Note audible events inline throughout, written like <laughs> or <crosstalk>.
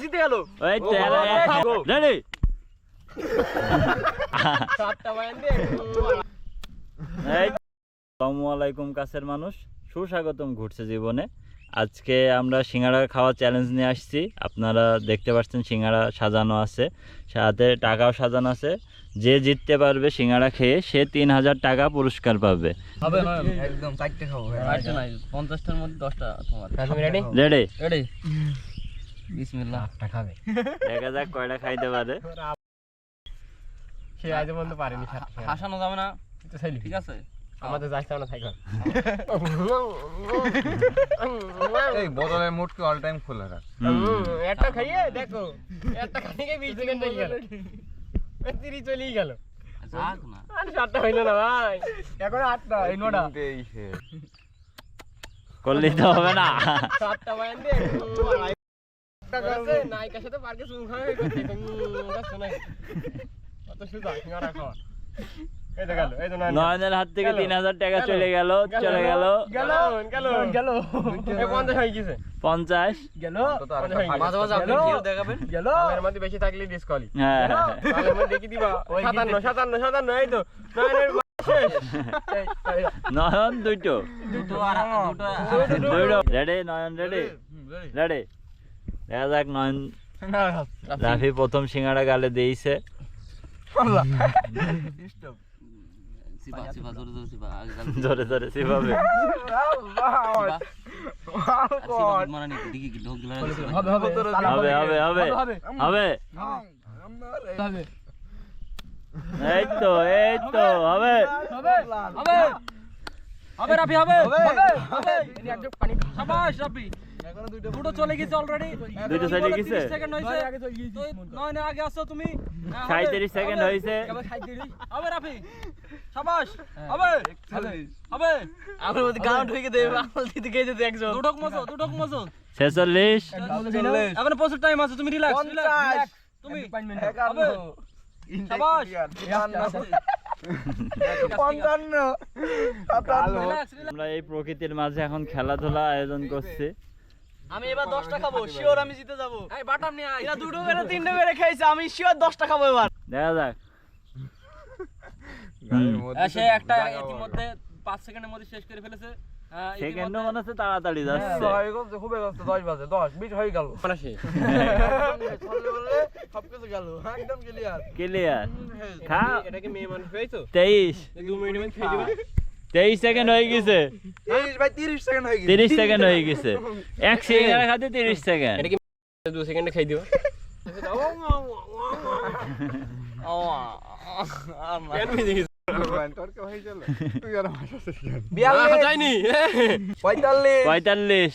জিতে গেল। তো রেডি আলাইকুম কাছের মানুষ। সুস্বাগতম ঘুরছে জীবনে। আজকে আমরা সিঙ্গাড়া খাওয়া চ্যালেঞ্জ নিয়ে আসছি। আপনারা দেখতে পাচ্ছেন সিঙ্গাড়া সাজানো আছে। সাথে টাকাও সাজানো আছে। যে জিততে পারবে সিঙ্গাড়া খেয়ে সে তিন হাজার টাকা পুরস্কার পাবে। একদম চারটে খাব। পঞ্চাশটার মধ্যে দশটা রেডি রেডি বিসমিল্লাহ। খাবে। দেখা যাক কয়টা খাইতে পারে। সে আজ বলতে পারেনি হাসানো যাবে না। তো ছেলে ঠিক আছে। আমাদের যাইতে না থাকবে এই বোতলের মুট কি অল টাইম খোলা রাখ। একটা খাইয়ে দেখো একটা খাইয়ে বিশ সেকেন্ড হয়ে গেল। তিরিশ চলেই গেল। যাক না। আর সাতটা হইল না ভাই। এখন আটটা এই নটা। করলেই তো হবে না। সাতটা দিয়ে নয়নের। হাত থেকে তিন হাজার টাকা চলে গেল চলে গেল। হ্যাঁ। নয়ন দুটো। নয়ন রেডে। রেডে। দেখা নয়ন রাফি প্রথম সিঙ্গাড়া গালে দিয়েছে। জোরে জোরে হবে এই তো এই তো হবে। দুটো চলে গেছে অলরেডি দুটো চলে গেছে? সেকেন্ড হইছে আগে চলে গেছে। তো নয়নের আগে আসছো তুমি। হ্যাঁ, সেকেন্ড কেবল সাঁইত্রিশ। হবে রাফি। <laughs> শাবাশ হবে। হবে। আমার মধ্যে গাউন্ড হয়ে গেছে আমল দিতে যেতে একজন। দুটোক মজো দুটোক মজো ছেচল্লিশ। এখন প্রচুর টাইম আছে তুমি রিল্যাক্স রিল্যাক্স তুমি। হবে। শাবাশ আমরা এই প্রকৃতির মাঝে এখন খেলাধুলা আয়োজন করছি। আমি এবার 10টা খাব শিওর আমি জিতে যাব। এই বাটাম নিয়ে আয়। এরা দুটো মেরে তিনটে মেরে খাইছে আমি শিওর 10টা খাব এবার। দেখা যাক। সে একটা ইতিমধ্যে 5 সেকেন্ডের মধ্যে শেষ করে ফেলেছে। মনে হচ্ছে তাড়াতাড়ি যাচ্ছে। খুব ব্যস্ত দশ বাজে দশ হয়ে গেল। <laughs> সবকিছু গেল একদম ক্লিয়ার ক্লিয়ার খা। এটা কি মেয়ে মানুষ হয়েছো? তেইশ। দু মিনিট খেয়ে দিবা। তেইশ সেকেন্ড হয়ে গেছে। তিরিশ সেকেন্ড হয়ে গেছে। এক সেকেন্ড খাতে তিরিশ সেকেন্ড। দু সেকেন্ডে খাই দিব পঁয়তাল্লিশ। পঁয়তাল্লিশ।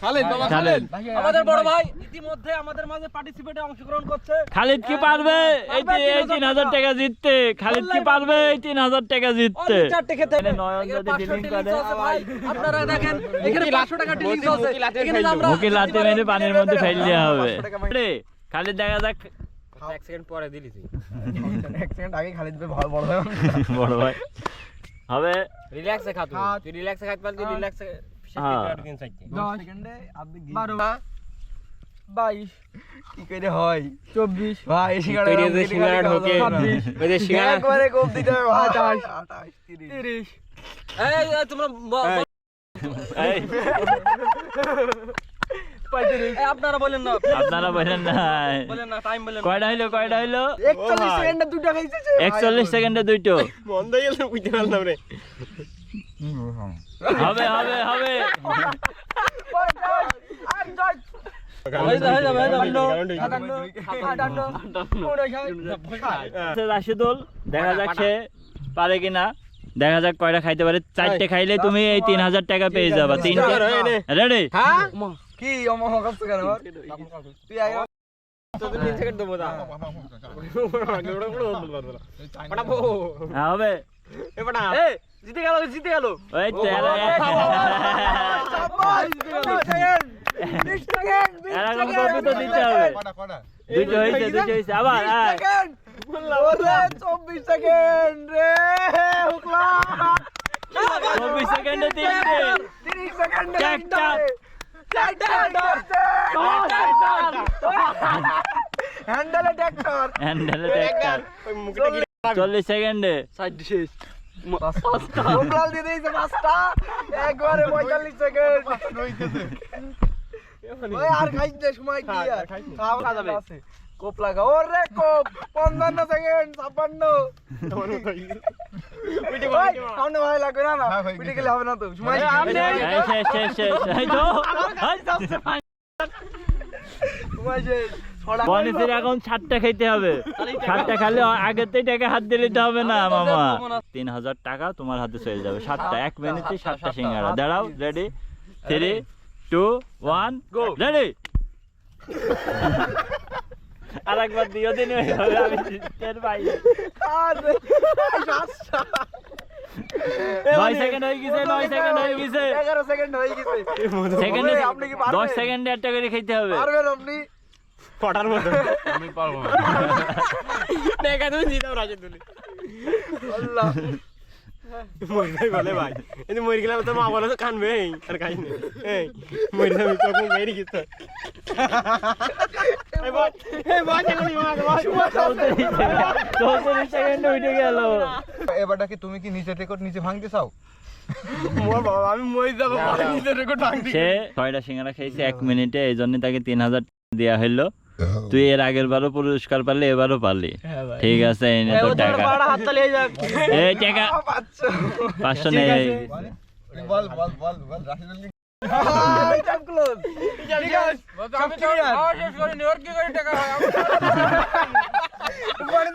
খালেদ খালেদ বাবা খালেদ। আমাদের বড় ভাই। ইতিমধ্যে আমাদের মাঝে পার্টিসিপেটে অংশগ্রহণ করছে। খালিদ কি পারবে? এই তি- এই 3000 তিন হাজার টাকা জিততে। খালিদ কি পারবে? এই তিন হাজার টাকা জিততে। চারটে খেতে নয়ন যদি ডিলিং করে। আপনারা দেখেন এখানে 500 টাকা টিলিংস আছে। এখানে আমরা মুখে লাতে মেরে পানির মধ্যে ফেল দেওয়া হবে। খালিদ দেখা যাক। এক সেকেন্ড পরে দিলি তুই। এক সেকেন্ড আগে খালিদ ভাই বড় হয় বড় ভাই। হবে। রিল্যাক্সে খা তুই। রিল্যাক্সে পারলি রিল্যাক্সে হ্যাঁ। বাইশ। কি করে হয়? চব্বিশ। ভাই সিঙ্গাড়া সিঙ্গাড়া ঢোকে ওই যে সিঙ্গাড়া একবারে কোপ দিতে হবে আঠাশ। তিরিশ। এই এই, তোমরা ব- ব- এই, পঁয়ত্রিশ। এই, আপনারা বলেন না। আপনারা বলেন না। বলেন না টাইম বলেন কয়টা হইল কয়টা হইল? একচল্লিশ সেকেন্ডে দুটো খাইছে একচল্লিশ সেকেন্ডে দুইটো। বন্ধ হয়ে গেল বুঝতে পারলাম রে। হবে হবে হবে। রাশিদুল দেখা যাক সে পারে কিনা। দেখা যাক কয়টা খাইতে পারে। চারটে খাইলে তুমি এই তিন হাজার টাকা পেয়ে যাবা। তিনটে রেডি কি হ্যাঁ, হবে। জিতে গেল জিতে গেল ওই তো এরকম কপি তো দিতে হবে হয়েছে হয়েছে আবার হ্যাঁ। চব্বিশ সেকেন্ড রে চব্বিশ সেকেন্ডে তিনটে তিরিশ সেকেন্ড চারটা হ্যান্ডেলে ট্র্যাক্টর হ্যান্ডেলে ট্র্যাক্টর ওই মুখটা কি চল্লিশ সেকেন্ডে শেষ দিয়ে দিয়েছে একবারে পঁয়তাল্লিশ সেকেন্ড। ওই আর খাইছ না সময় কি আর? খাওয়া খাওয়া যাবে। কোপ লাগা ওরে কোপ পঞ্চান্ন সেকেন্ড ছাপ্পান্ন। সামনে ভাই লাগবে না না। হ্যাঁ, গেলে হবে না তো। সময় শেষ। শেষ শেষ এই তো। সময় শেষ। ছড়া বনিসের এখন সাতটা খেতে হবে। <laughs> সাতটা খালে আগেতেই টাকা হাত দিয়ে দিতে হবে না মামা। তিন হাজার টাকা তোমার হাতে চলে যাবে। সাতটা এক মিনিটে সাতটা সিঙ্গারা। দাঁড়াও ready three two one go ready আর একবার দিও দিন হয়ে যাবে আমি টের পাই। নয় সেকেন্ড হয়ে গেছে নয় সেকেন্ড হয়ে গেছে। এগারো সেকেন্ড হয়ে সেকেন্ডে? দশ সেকেন্ডে একটা করে খেতে হবে। পারবেন আপনি? মতো আমি পারব না। দেখা তুমি দিতাম রাজে তুলি আল্লাহ। মরি যাই বলে ভাই। কিন্তু মরি গেলে তো মা বলে তো কানবে আর খাই না এই মরি যাবি তখন মেরি গেছে এই বল এই বল এখন মা বল চৌত্রিশ সেকেন্ড উঠে গেল এবারটা কি তুমি কি নিচে রেকর্ড নিচে ভাঙতে চাও? মোর বাবা আমি মরি যাব নিজের রেকর্ড ভাঙতি। সে ছয়টা সিঙ্গারা খেয়েছে এক মিনিটে এই জন্য তাকে তিন হাজার দেওয়া হইল। তুই এর আগের বারও পুরস্কার পারলি এবারও পারলি ঠিক আছে এনে টাকা। হাত তালিয়ে যাক। এই টাকা। পাঁচশো। নেই বল